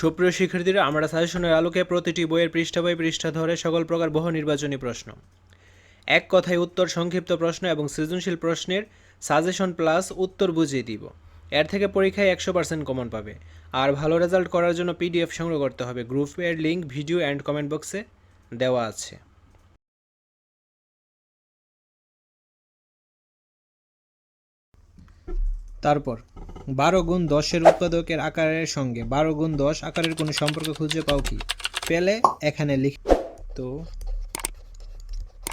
সুপ্রিয় শিক্ষার্থীরা, আমরা সাজেশনের আলোকে প্রতিটি বইয়ের পৃষ্ঠা বাই পৃষ্ঠা ধরে সকল প্রকার বহু নির্বাচনী প্রশ্ন। এক কথায় উত্তর সংক্ষিপ্ত প্রশ্ন এবং সৃজনশীল প্রশ্নের সাজেশন প্লাস উত্তর বুঝিয়ে দিব। এর থেকে পরীক্ষায় একশো পার্সেন্ট কমন পাবে। আর ভালো রেজাল্ট করার জন্য পিডিএফ সংগ্রহ করতে হবে। গ্রুপের লিঙ্ক ভিডিও অ্যান্ড কমেন্ট বক্সে দেওয়া আছে। তারপর, বারো গুণ দশের উৎপাদকের আকারের সঙ্গে বারো গুণ দশ আকারের কোনো সম্পর্ক খুঁজে পাও কি? পেলে এখানে লিখ। তো,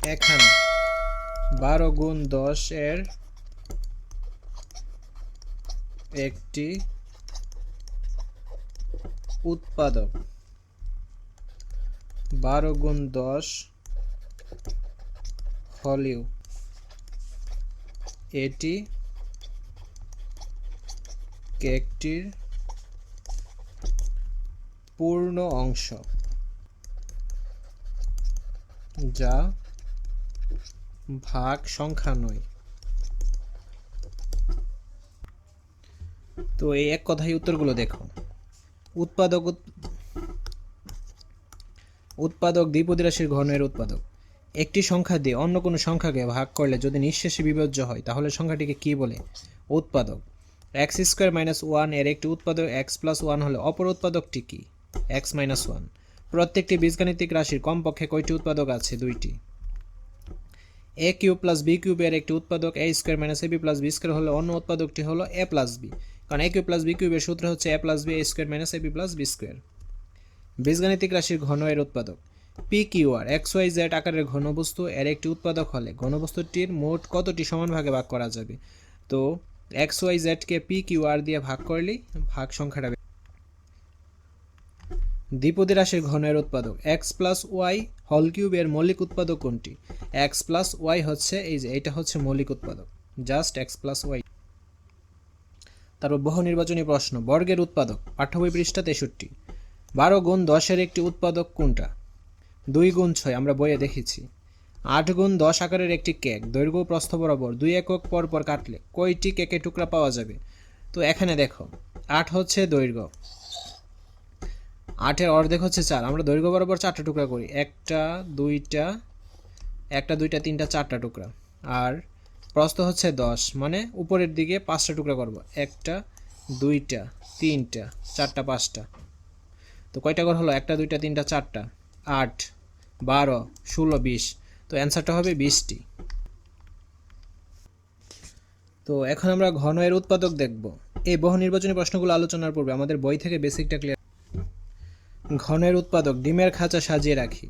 এখানে বারো গুণ দশ এর একটি উৎপাদক, বারো গুণ দশ হলেও এটি কেকটির পূর্ণ অংশ যা ভাগ সংখ্যা নয়। তো এই এক কথায় উত্তরগুলো দেখো। উৎপাদক উৎ- উৎপাদক দ্বিপদী রাশির ঘনের উৎপাদক। একটি সংখ্যা দিয়ে অন্য কোনো সংখ্যাকে ভাগ করলে যদি নিঃশেষে বিভাজ্য হয়, তাহলে সংখ্যাটিকে কি বলে? উৎপাদক। এক্স স্কোয়ার মাইনাস ওয়ানের একটি উৎপাদক এক্স প্লাস ওয়ান হলে অপর উৎপাদকটি কি? এক্স মাইনাস ওয়ান প্রত্যেকটি বীজগাণিতিক রাশির কমপক্ষে কয়টি উৎপাদক আছে? দুইটি। এ কিউব প্লাস বি কিউবের একটি উৎপাদক A square minus A B plus B square হলে অন্য উৎপাদকটি হলো এ প্লাস বি কারণ এ কিউব প্লাস বি কিউবের সূত্র হচ্ছে a plus b a square minus a b plus b square বীজগাণিতিক রাশির ঘন এর উৎপাদক। P q r x y z আকারের ঘনবস্তু এর একটি উৎপাদক হলে ঘনবস্তুটির মোট কতটি সমান ভাগে ভাগ করা যাবে? তো এক্স ওয়াই জেডকে পি কিউ আর দিয়ে ভাগ করলেই ভাগ সংখ্যাটা দ্বিপদী রাশির ঘনের উৎপাদক, এক্স প্লাস ওয়াই হল কিউবের মৌলিক উৎপাদক কোনটি? এক্স প্লাস ওয়াই হচ্ছে এই যে, এটা হচ্ছে মৌলিক উৎপাদক, জাস্ট এক্স প্লাস ওয়াই। তারপর বহু নির্বাচনী প্রশ্ন, বর্গের উৎপাদক পাঠ্যবই পৃষ্ঠা তেষট্টি। বারো গুণ দশের একটি উৎপাদক কোনটা? দুই গুণ ছয়, আমরা বইয়ে দেখেছি। আট গুণ দশ আকারের একটি কেক। দৈর্ঘ্য প্রস্থ বরাবর দুই একক পর পর কাটলে কয়টি কেকের টুকরা পাওয়া যাবে? তো এখানে দেখো, আট হচ্ছে দৈর্ঘ্য, আটের অর্ধেক হচ্ছে চার। আমরা দৈর্ঘ্য বরাবর চারটা টুকরা করি। একটা, দুইটা একটা, দুইটা, তিনটা, চারটা টুকরা। আর প্রস্থ হচ্ছে দশ মানে উপরের দিকে পাঁচটা টুকরা করব। একটা, দুইটা, তিনটা, চারটা, পাঁচটা। তো কয়টা ঘর হলো? একটা, দুইটা, তিনটা, চারটা। আট, বারো, ষোলো, বিশ। তো অ্যান্সারটা হবে বিশটি। তো এখন আমরা ঘন এর উৎপাদক দেখব। এই বহু নির্বাচনী প্রশ্নগুলো আলোচনার পূর্বে আমাদের বই থেকে বেসিকটা ক্লিয়ার ঘনের উৎপাদক ডিমের খাঁচা সাজিয়ে রাখি।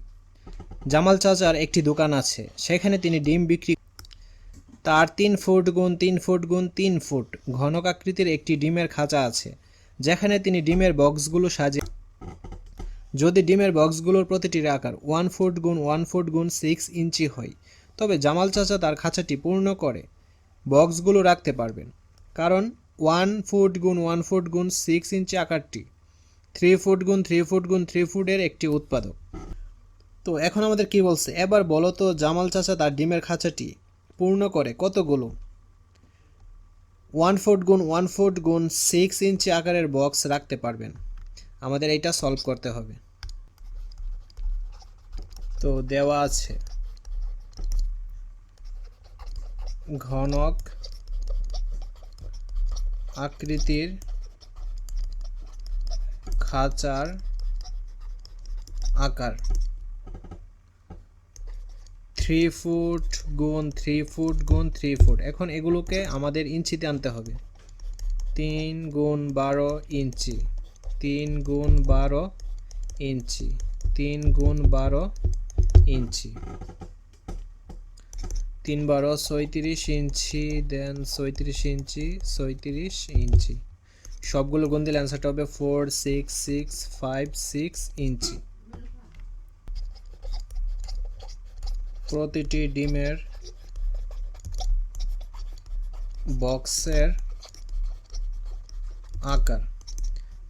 জামাল চাচার একটি দোকান আছে, সেখানে তিনি ডিম বিক্রি তার তিন ফুট গুণ তিন ফুট গুণ তিন ফুট ঘনক আকৃতির একটি ডিমের খাঁচা আছে, যেখানে তিনি ডিমের বক্সগুলো সাজিয়ে যদি ডিমের বক্সগুলোর প্রতিটির আকার ওয়ান ফুট গুণ ওয়ান ফুট গুণ সিক্স ইঞ্চি হয়, তবে জামাল চাচা তার খাঁচাটি পূর্ণ করে বক্সগুলো রাখতে পারবেন। কারণ ওয়ান ফুট গুণ ওয়ান ফুট গুণ সিক্স ইঞ্চি আকারটি থ্রি ফুট গুণ থ্রি ফুট গুণ থ্রি ফুটের একটি উৎপাদক। তো এখন আমাদের কি বলছে? এবার বলো তো জামাল চাচা তার ডিমের খাঁচাটি পূর্ণ করে কতগুলো? ওয়ান ফুট গুণ ওয়ান ফুট গুণ সিক্স ইঞ্চি আকারের বক্স রাখতে পারবেন। আমাদের এইটা সলভ করতে হবে। তো দেওয়া আছে। ঘনক আকৃতির খাঁচার আকার। থ্রি ফুট গুণ থ্রি ফুট গুণ থ্রি ফুট এখন এগুলোকে আমাদের ইঞ্চিতে আনতে হবে। তিন গুণ বারো ইঞ্চি। তিন গুণ বারো ইঞ্চি। তিন গুণ বারো ইঞ্চি। তিন বারো ছয়ত্রিশ ইঞ্চি দেন ছয়ত্রিশ ইঞ্চি ছয়ত্রিশ ইঞ্চি। সবগুলো গুণ দিলে অ্যান্সারটা হবে four six six five six inch. প্রতিটি ডিমের বক্সের আকার।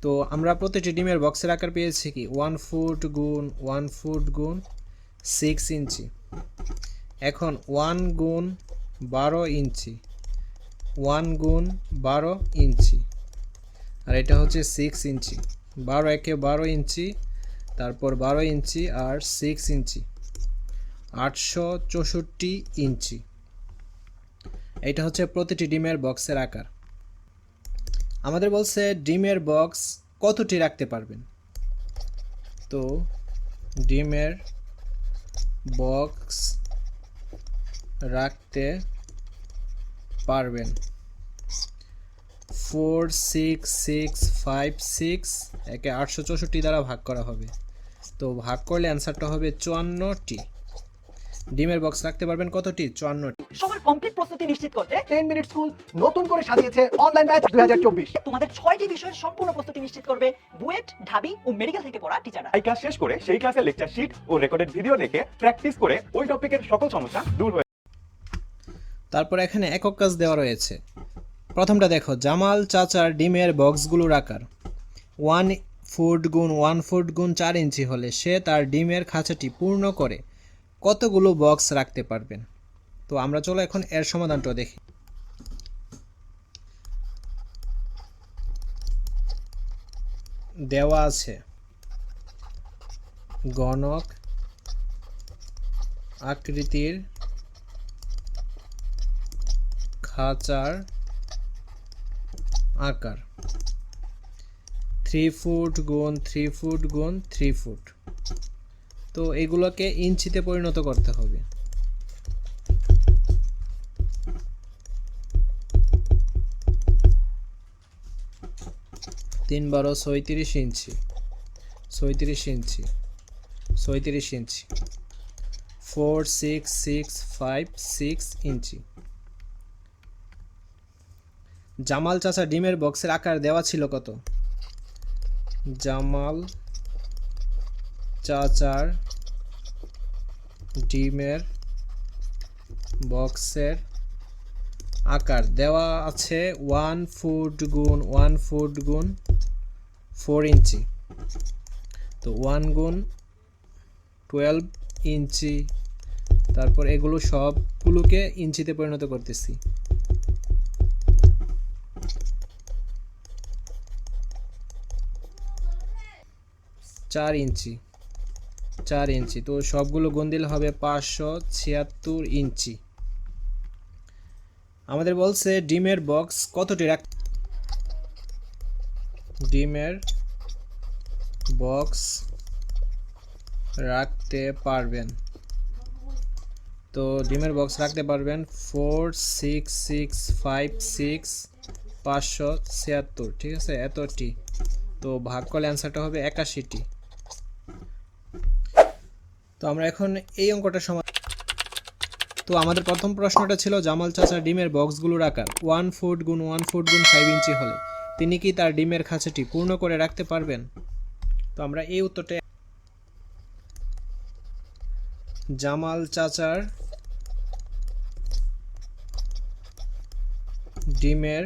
তো আমরা প্রতিটি ডিমের বক্সের আকার পেয়েছি কি? ওয়ান ফুট গুণ ওয়ান ফুট গুণ সিক্স ইঞ্চি। এখন ওয়ান গুণ বারো ইঞ্চি। ওয়ান গুণ বারো ইঞ্চি। আর এটা হচ্ছে সিক্স ইঞ্চি। বারো একে বারো ইঞ্চি, তারপর বারো ইঞ্চি আর সিক্স ইঞ্চি। আটশো চৌষট্টি ইঞ্চি। এটা হচ্ছে প্রতিটি ডিমের বক্সের আকার। আমাদের বলছে ডিমের বক্স কতটি রাখতে পারবেন? তো ডিমের বক্স রাখতে পারবেন। Four six six five six একে আটশো চৌষট্টি দ্বারা ভাগ করা হবে। তো ভাগ করলে অ্যান্সারটা হবে চুয়ান্নটি। ডিমের বক্স রাখতে পারবেন কতটি? চুয়ান্নটি। সবার কমপ্লিট প্রস্তুতি নিশ্চিত করতে টেন মিনিট স্কুল নতুন করে সাজিয়েছে অনলাইন ব্যাচ দুই হাজার চব্বিশ। তোমাদের ছয়টি বিষয়ের সম্পূর্ণ প্রস্তুতি নিশ্চিত করবে বুয়েট ঢাবি ও মেডিকেল থেকে পড়া টিচাররা এই ক্লাস শেষ করে সেই ক্লাসের লেকচার শিট ও রেকর্ডেড ভিডিও দেখে প্র্যাকটিস করে ওই টপিকের সকল সমস্যা দূর হয়ে তারপর এখানে একক কাজ দেওয়া রয়েছে। প্রথমটা দেখো জামাল চাচার ডিমের বক্সগুলোর আকার। ওয়ান ফুট গুণ ওয়ান ফুট গুণ চার ইঞ্চি হলে সে তার ডিমের খাঁচাটি পূর্ণ করে। কতগুলো বক্স রাখতে পারবেন? তো আমরা চলো এখন এর সমাধানটা দেখি। দেওয়া আছে গণক আকৃতির খাঁচার আকার। থ্রি ফুট গুণ থ্রি ফুট গুণ থ্রি ফুট তো এগুলোকে ইঞ্চিতে পরিণত করতে হবে। তিন বারো ছয়ত্রিশ ইঞ্চি ছয়ত্রিশ ইঞ্চি ছয়ত্রিশ inch, four six six five six inch. Jamal চাচা ডিমের বক্সের আকার দেওয়া ছিল কত? জামাল চাচার ডিমের বক্সের আকার। দেওয়া আছে ওয়ান ফুট গুণ, ওয়ান ফুট গুণ ফোর ইঞ্চি। তো ওয়ান গুণ টুয়েলভ ইঞ্চি। তারপর এগুলো সবগুলোকে ইঞ্চিতে পরিণত করতেছি। চার ইঞ্চি। চার ইঞ্চি। তো সবগুলো গুণ হবে পাঁচশো ছিয়াত্তর ইঞ্চি। আমাদের বলছে, ডিমের বক্স কতটি রাখ ডিমের বক্স রাখতে পারবেন। তো ডিমের বক্স রাখতে পারবেন four six six five six পাঁচশো ছিয়াত্তর। ঠিক আছে? এতটি। তো ভাগ করলে অ্যান্সারটা হবে একাশিটি। তো আমরা এখন এই অঙ্কটা সময় তো আমাদের প্রথম প্রশ্নটা ছিল জামাল চাচার ডিমের বক্সগুলোর আকার ওয়ান ফুট গুণ ওয়ান ফুট গুণ ফাইভ ইঞ্চি হলে তিনি কি তার ডিমের খাঁচাটি পূর্ণ করে রাখতে পারবেন? তো আমরা এই উত্তরটা জামাল চাচার ডিমের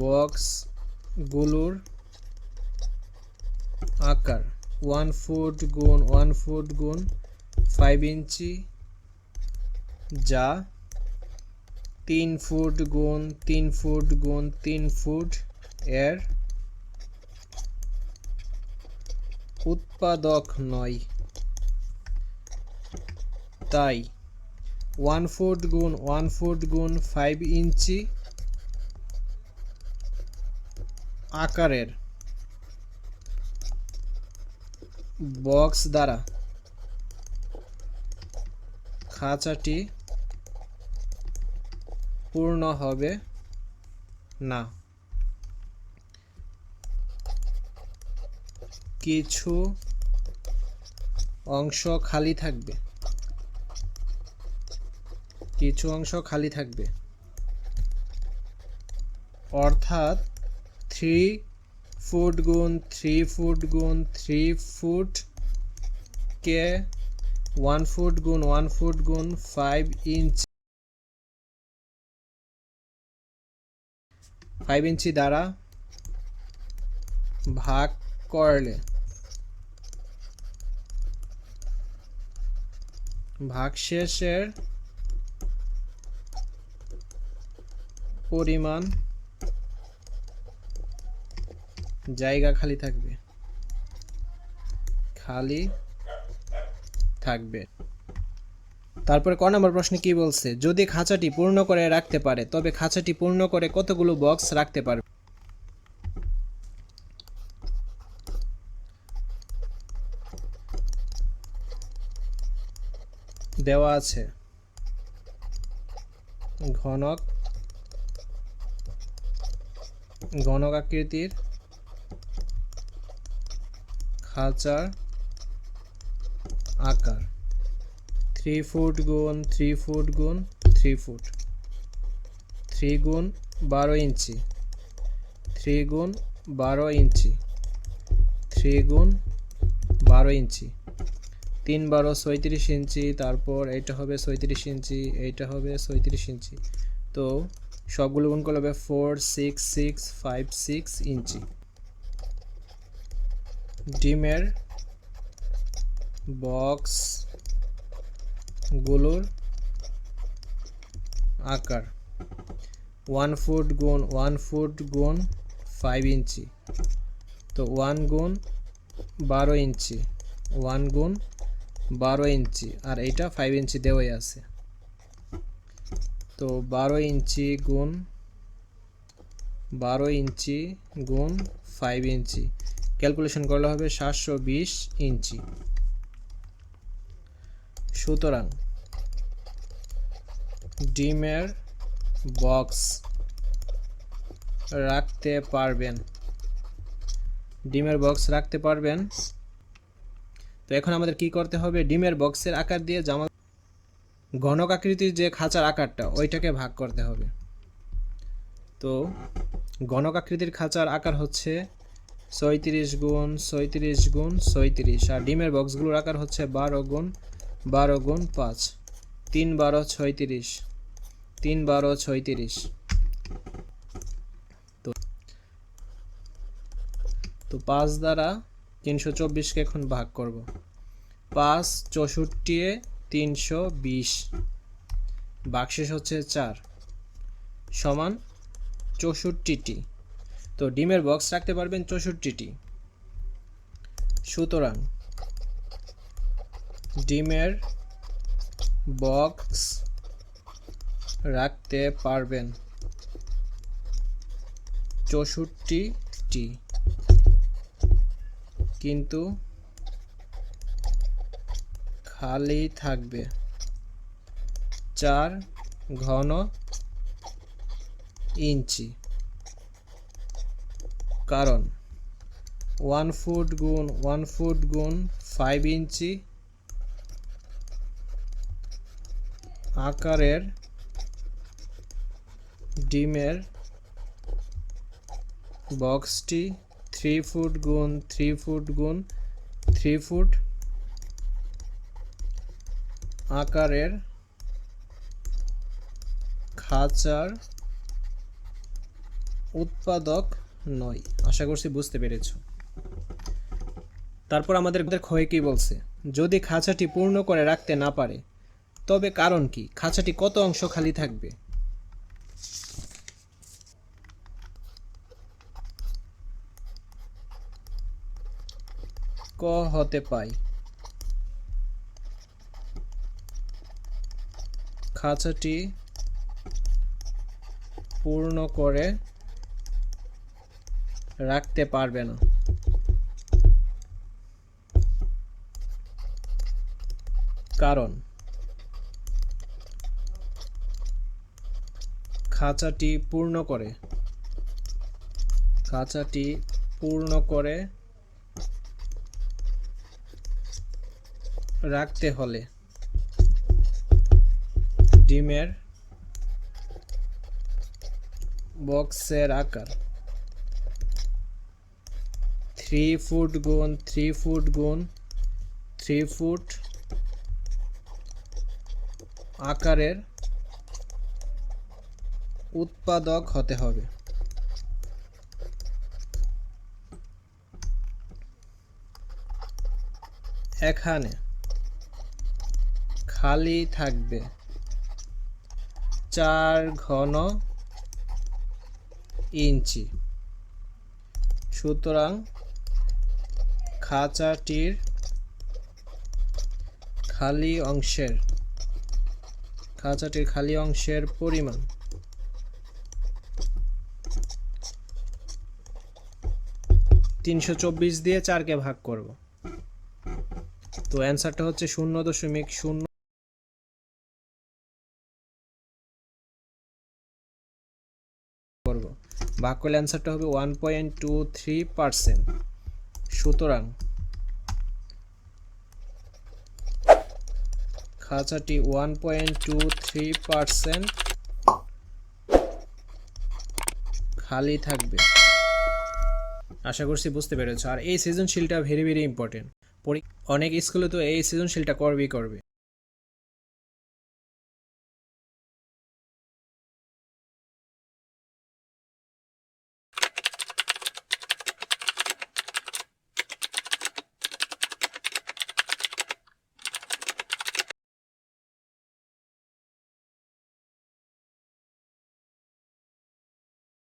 বক্সগুলোর আকার। ওয়ান ফুট গুণ ওয়ান ফুট গুণ ফাইভ ইঞ্চি যা তিন ফুট গুণ তিন ফুট গুণ তিন ফুট এর উৎপাদক নয়। তাই ওয়ান ফুট গুণ ওয়ান ফুট গুণ ফাইভ ইঞ্চি আকারের বক্স দ্বারা। খাঁচাটি পূর্ণ হবে না। কিছু অংশ খালি থাকবে। কিছু অংশ খালি থাকবে। অর্থাৎ থ্রি ফুট গুণ থ্রি ফুট গুণ থ্রি ফুট কে ওয়ান ফুট গুণ ওয়ান ফুট গুণ ফাইভ ইঞ্চ ফাইভ ইঞ্চি দ্বারা ভাগ করলে ভাগশেষের পরিমাণ জায়গা খালি থাকবে। খালি থাকবে। তারপরে ক নম্বর প্রশ্নে কি বলছে? যদি খাঁচাটি পূর্ণ করে রাখতে পারে, তবে খাঁচাটি পূর্ণ করে কতগুলো বক্স রাখতে পারবে? দেওয়া আছে। ঘনক ঘনক আকৃতির খাঁচার আকার। থ্রি ফুট গুণ থ্রি ফুট গুণ থ্রি ফুট থ্রি গুণ, বারো ইঞ্চি। থ্রি গুণ, বারো ইঞ্চি। থ্রি গুণ, বারো ইঞ্চি। তিন বারো ছয়ত্রিশ ইঞ্চি, তারপর এইটা হবে ছয়ত্রিশ ইঞ্চি, এইটা হবে ছয়ত্রিশ ইঞ্চি। তো সবগুলো গুণ করলে হবে four six six five six inch. ডিমের বক্সগুলোর আকার ওয়ান ফুট গুণ ওয়ান ফুট গুণ ফাইভ ইঞ্চি। তো ওয়ান গুণ বারো ইঞ্চি ওয়ান গুণ বারো ইঞ্চি, আর এইটা ফাইভ ইঞ্চি দেওয়াই আছে। তো বারো ইঞ্চি গুণ, বারো ইঞ্চি গুণ ফাইভ ইঞ্চি। ক্যালকুলেশন করলে হবে সাতশো বিশ ইঞ্চি। সুতরাং ডিমের বক্স রাখতে পারবেন। ডিমের বক্স রাখতে পারবেন। তো এখন আমাদের কি করতে হবে? ডিমের বক্সের আকার দিয়ে জামা ঘনক আকৃতির যে খাঁচার আকারটা, ওইটাকে ভাগ করতে হবে। তো ঘনক আকৃতির খাঁচার আকার হচ্ছে ছয়ত্রিশ গুণ ছয়ত্রিশ গুণ, ছয়ত্রিশ। আর ডিমের বক্সগুলোর আকার হচ্ছে বারো গুণ বারো গুণ পাঁচ। তিন বারো ছয়ত্রিশ। তিন বারো ছয়ত্রিশ। তো তো পাঁচ দ্বারা তিনশো চব্বিশকে এখন ভাগ করব। পাঁচ চৌষট্টি তিনশো বিশ। বাক্সেস হচ্ছে চার। সমান চৌষট্টিটি। তো ডিমের বক্স রাখতে পারবেন চৌষট্টিটি। সুতরাং ডিমের বক্স রাখতে পারবেন চৌষট্টিটি। কিন্তু খালি থাকবে চার ঘন ইঞ্চি। কারণ ওয়ান ফুট গুণ ওয়ান ফুট গুণ ফাইভ ইঞ্চি আকারের ডিমের বক্সটি থ্রি ফুট গুণ থ্রি ফুট গুণ থ্রি ফুট আকারের খাঁচার উৎপাদক নয়। আশা করছি বুঝতে পেরেছ। তারপর আমাদের ক্ষয় কি বলছে? যদি খাঁচাটি পূর্ণ করে রাখতে না পারে, তবে কারণ কি? খাঁচাটি কত অংশ খালি থাকবে? ক হতে পাই। খাঁচাটি পূর্ণ করে রাখতে পারবে না। কারণ, খাঁচাটি পূর্ণ করে, খাঁচাটি পূর্ণ করে রাখতে হলে ডিমের বক্সের আকার থ্রি ফুট গুণ থ্রি ফুট গুণ থ্রি ফুট আকারের উৎপাদক হতে হবে। এখানে খালি থাকবে চার ঘন ইঞ্চি। সুতরাং খাঁচাটির খালি অংশের, খাঁচাটির খালি অংশের পরিমাণ। তিনশো চব্বিশ দিয়ে চারকে ভাগ করব। তো অ্যান্সারটা হচ্ছে শূন্য দশমিক শূন্য করব। ভাগ করলে অ্যান্সারটা হবে one point two three percent সুতরাং খাঁচাটি one point two three percent খালি থাকবে। আশা করছি বুঝতে পেরেছ। আর এই সৃজনশীলটা ভেরি ভেরি ইম্পর্টেন্ট অনেক স্কুলে তো এই সৃজনশীলটা করবেই করবে